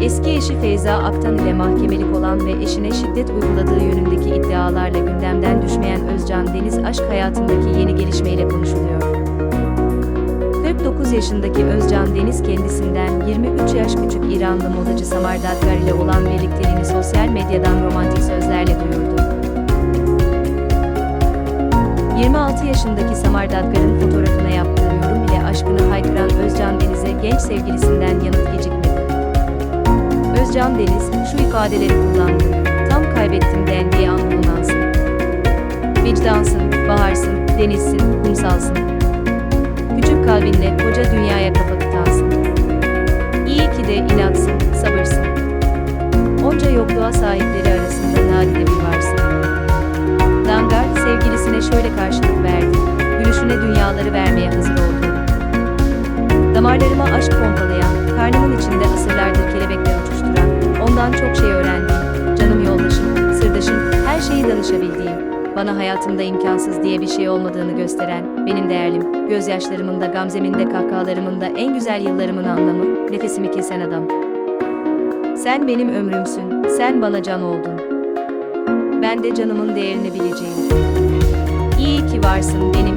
Eski eşi Feyza Aktan ile mahkemelik olan ve eşine şiddet uyguladığı yönündeki iddialarla gündemden düşmeyen Özcan Deniz aşk hayatındaki yeni gelişmeyle konuşuluyor. 49 yaşındaki Özcan Deniz kendisinden 23 yaş küçük İranlı modacı Samar Dadgar ile olan birlikteliğini sosyal medyadan romantik sözlerle duyurdu. 26 yaşındaki Samar Dadgar'ın fotoğrafına yaptığı genç sevgilisinden yanıt gecikmedi. Özcan Deniz şu ifadeleri kullandı. Tam kaybettim dendiği an bulunansın. Vicdansın, baharsın, denizsin, kumsalsın. Küçük kalbinle koca dünyaya kafa tutansın. İyi ki de inatsın, sabırsın. Onca yokluğa sahipleri arasında nadide bir varsın. Dangar sevgilisine şöyle karşılık verdi. Gülüşüne dünyaları vermeye hazır olduğunu. Damarlarıma aşk pompalayan, karnımın içinde asırlardır kelebekler uçuşturan, ondan çok şey öğrendiğim, canım yoldaşım, sırdaşım, her şeyi danışabildiğim, bana hayatımda imkansız diye bir şey olmadığını gösteren, benim değerlim, gözyaşlarımın da gamzemin de kahkahalarımın da en güzel yıllarımın anlamı, nefesimi kesen adam. Sen benim ömrümsün, sen bana can oldun. Ben de canımın değerini bileceğim. İyi ki varsın benim.